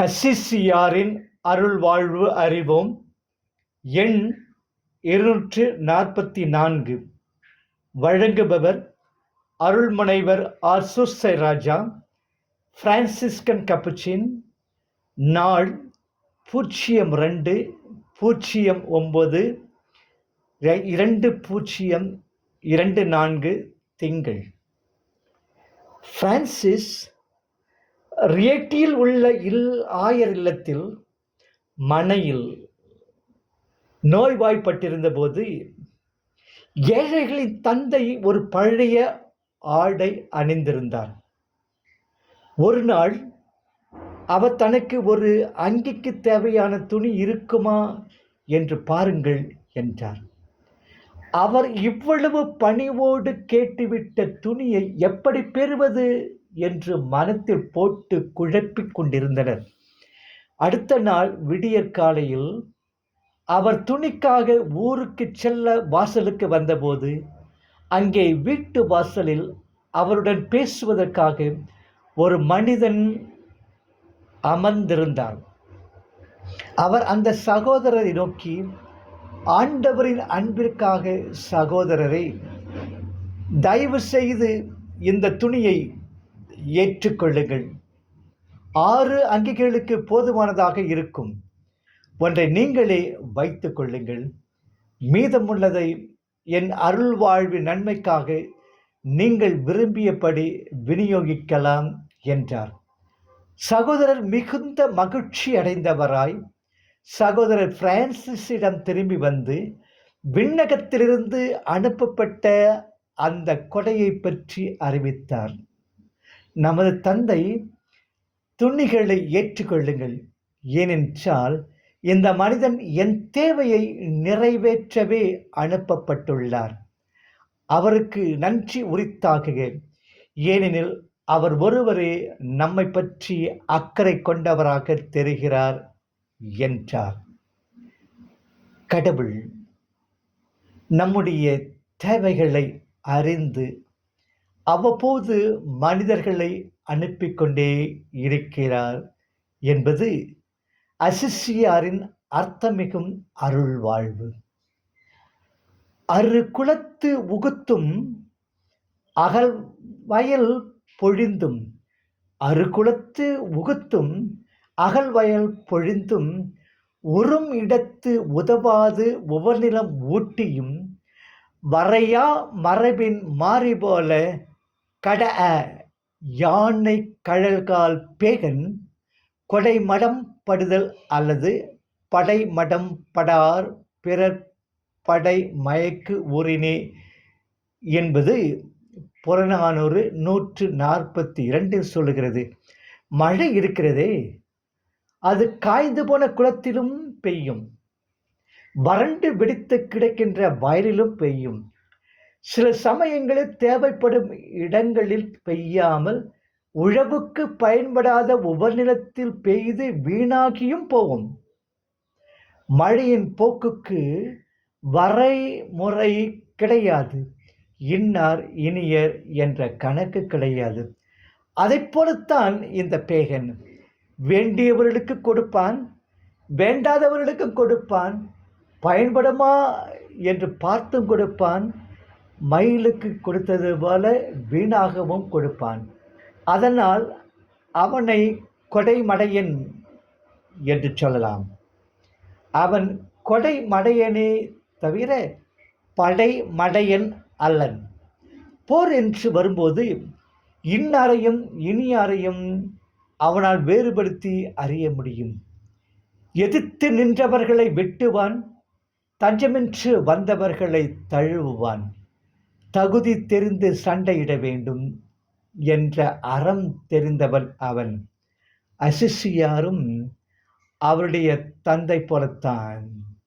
அசிசியாரின் அருள் வாழ்வு அறிவோம் எண் இருநூற்று நாற்பத்தி நான்கு. வழங்குபவர் அருள்முனைவர் R Susai Raja Franciscan Capuchin நாள் பூஜ்ஜியம் ரெண்டு பூஜ்ஜியம் ஒம்பது இரண்டு பூஜ்ஜியம் இரண்டு நான்கு திங்கள். பிரான்சிஸ் ரியட்டியில் உள்ள இல் ஆயர் இல்லத்தில் மனையில் நோய்வாய்ப்பட்டிருந்த போது ஏழைகளின் தந்தை ஒரு பழைய ஆடை அணிந்திருந்தார். ஒரு நாள் அவர் தனக்கு ஒரு அங்கிக்கு தேவையான துணி இருக்குமா என்று பாருங்கள் என்றார். அவர் இவ்வளவு பணிவோடு கேட்டுவிட்ட துணியை எப்படி பெறுவது? என்று மனத்தில் போட்டு குழப்பிக் கொண்டிருந்தனர். அடுத்த நாள் விடியற் காலையில் அவர் துணிக்காக ஊருக்கு செல்ல வாசலுக்கு வந்தபோது அங்கே வீட்டு வாசலில் அவருடன் பேசுவதற்காக ஒரு மனிதன் அமர்ந்திருந்தார் அவர் அந்த சகோதரரை நோக்கி ஆண்டவரின் அன்பிற்காக சகோதரரை தயவு செய்து இந்த துணியை ஏற்றுக்கொள்ளுங்கள். ஆறு அங்கிகளுக்கு போதுமானதாக இருக்கும். ஒன்றை நீங்களே வைத்து கொள்ளுங்கள். மீதமுள்ளதை என் அருள் வாழ்வு நன்மைக்காக நீங்கள் விரும்பியபடி விநியோகிக்கலாம் என்றார். சகோதரர் மிகுந்த மகிழ்ச்சி அடைந்தவராய் சகோதரர் பிரான்சிஸிடம் திரும்பி வந்து விண்ணகத்திலிருந்து அனுப்பப்பட்ட அந்த கொடையை பற்றி அறிவித்தார். நமது தந்தை துணிகளை ஏற்றுக்கொள்ளுங்கள். ஏனென்றால் இந்த மனிதன் என் தேவையை நிறைவேற்றவே அனுப்பப்பட்டுள்ளார். அவருக்கு நன்றி உரித்தாகுக ஏனெனில் அவர் ஒருவரே நம்மை பற்றி அக்கறை கொண்டவராக தெரிகிறார் என்றார். கடவுள் நம்முடைய தேவைகளை அறிந்து அவ்வப்போது மனிதர்களை அனுப்பி கொண்டே இருக்கிறார் என்பது அசிஷியாரின் அர்த்தமிகும் அருள் வாழ்வு அரு குலத்து உகுத்தும் அகல் வயல் பொழிந்தும் அரு குலத்து உகுத்தும் அகல் வயல் பொழிந்தும் உறும் இடத்து உதவாது உவர்நிலம் ஊட்டியும் வரையா மரபின் மாறி போல கட அ யானை கழல்கால் பேகன் கொடைமடம் படுதல் அல்லது படைமடம் படார் பிறர் படை மயக்கு ஊரினே என்பது புறநானூறு நூற்று நாற்பத்தி இரண்டில் சொல்லுகிறது. மழை இருக்கிறதே அது காய்ந்து போன குளத்திலும் பெய்யும். வறண்டு வெடித்து கிடக்கின்ற வயலிலும் பெய்யும். சில சமயங்களில் தேவைப்படும் இடங்களில் பெய்யாமல் உழவுக்கு பயன்படாத உபநிலத்தில் பெய்து வீணாகியும் போகும். மழையின் போக்குக்கு வரைமுறை கிடையாது. இன்னார் இனியர் என்ற கணக்கு கிடையாது. அதை போலத்தான் இந்த பேகன். வேண்டியவர்களுக்கு கொடுப்பான் வேண்டாதவர்களுக்கு கொடுப்பான் பயன்படுமா என்று பார்த்தும் கொடுப்பான் மயிலுக்கு கொடுத்தது போல வீணாகவும் கொடுப்பான். அதனால் அவனை கொடைமடையன் என்று சொல்லலாம். அவன் கொடைமடையனே தவிர படைமடையன் அல்லன். போர் என்று வரும்போது இன்னாரையும் இனியாரையும் அவனால் வேறுபடுத்தி அறிய முடியும். எதிர்த்து நின்றவர்களை வெட்டுவான் தஞ்சமின்று வந்தவர்களை தழுவுவான். தகுதி தெரிந்து சண்டையிட வேண்டும் என்ற அறம் தெரிந்தவன் அவன். அசிஷியாரும் அவருடைய தந்தை போலத்தான்.